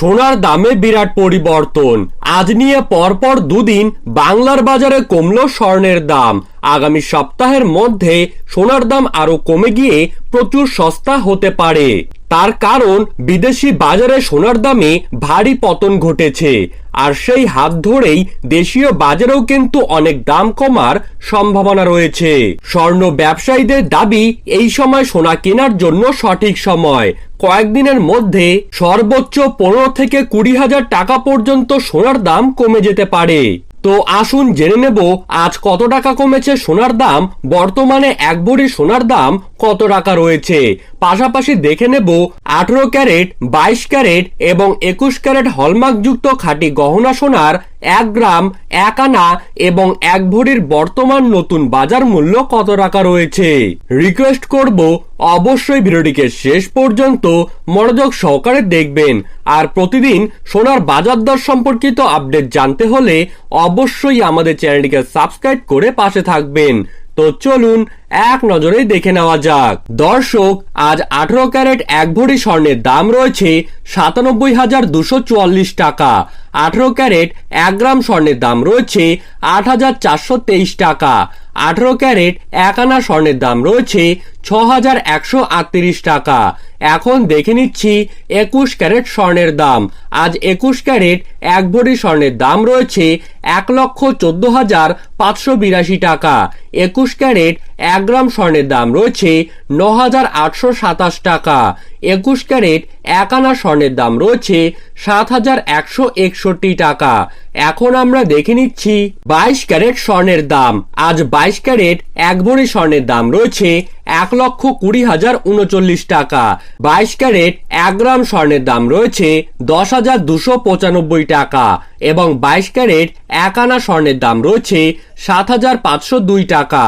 সোনার দামে বিরাট পরিবর্তন। আজ নিয়ে পরপর দুদিন বাংলার বাজারে কমল স্বর্ণের দাম। আগামী সপ্তাহের মধ্যে সোনার দাম আরও কমে গিয়ে প্রচুর সস্তা হতে পারে। তার কারণ, বিদেশি বাজারে সোনার দামে ভারী পতন ঘটেছে। আর সেই হাত ধরেই দেশীয় বাজারেও কিন্তু অনেক দাম কমার সম্ভাবনা রয়েছে। স্বর্ণ ব্যবসায়ীদের দাবি, এই সময় সোনা কেনার জন্য সঠিক সময়। কয়েকদিনের মধ্যে সর্বোচ্চ পনেরো থেকে কুড়ি হাজার টাকা পর্যন্ত সোনার দাম কমে যেতে পারে। তো আসুন জেনে নেব, আজ কত টাকা কমেছে সোনার দাম? বর্তমানে এক ভরি সোনার দাম কত টাকা রয়েছে? পাশাপাশি দেখে নেব, আঠেরো ক্যারেট, বাইশ ক্যারেট এবং একুশ ক্যারেট হলমার্কযুক্ত খাঁটি গহনা সোনার এক গ্রাম, এক আনা এবং এক ভরির বর্তমান নতুন বাজার মূল্য কত টাকা রয়েছে? রিকোয়েস্ট করব অবশ্যই ভিডিওটিকে শেষ পর্যন্ত মনোযোগ সহকারে দেখবেন। আর প্রতিদিন সোনার বাজার দর সম্পর্কিত আপডেট জানতে হলে অবশ্যই আমাদের চ্যানেলটিকে সাবস্ক্রাইব করে পাশে থাকবেন। তো চলুন এক নজরে দেখে নেওয়া যাক। দর্শক, আজ আঠারো ক্যারেট এক ভরি স্বর্ণের দাম রয়েছে সাতানব্বই হাজার দুশো চুয়াল্লিশ টাকা। আঠারো ক্যারেট এক গ্রাম স্বর্ণের দাম রয়েছে আট হাজার চারশো তেইশ টাকা। আঠারো ক্যারেট, এক আনা স্বর্ণের দাম রয়েছে ছ হাজার একশো আটত্রিশ টাকা। এখন দেখে নিচ্ছি একুশ ক্যারেট স্বর্ণের দাম। আজ একুশ ক্যারেট, এক ভরি স্বর্ণের দাম রয়েছে এক লক্ষ চোদ্দ হাজার পাঁচশো বিরাশি টাকা। একুশ ক্যারেট, এক গ্রাম স্বর্ণের দাম রয়েছে ন হাজার আটশো সাতাশ টাকা। একুশ ক্যারেট এক আনা স্বর্ণের দাম রয়েছে সাত হাজার একশো একষট্টি টাকা। এখন আমরা দেখে নিচ্ছি বাইশ ক্যারেট স্বর্ণের দাম। আজ বাইশ ক্যারেট এক ভরি স্বর্ণের দাম রয়েছে এক লক্ষ কুড়ি হাজার উনচল্লিশ টাকা। বাইশ ক্যারেট এক গ্রাম স্বর্ণের দাম রয়েছে দশ হাজার দুশো পঁচানব্বই টাকা এবং বাইশ ক্যারেট এক আনা স্বর্ণের দাম রয়েছে সাত হাজার পাঁচশো দুই টাকা।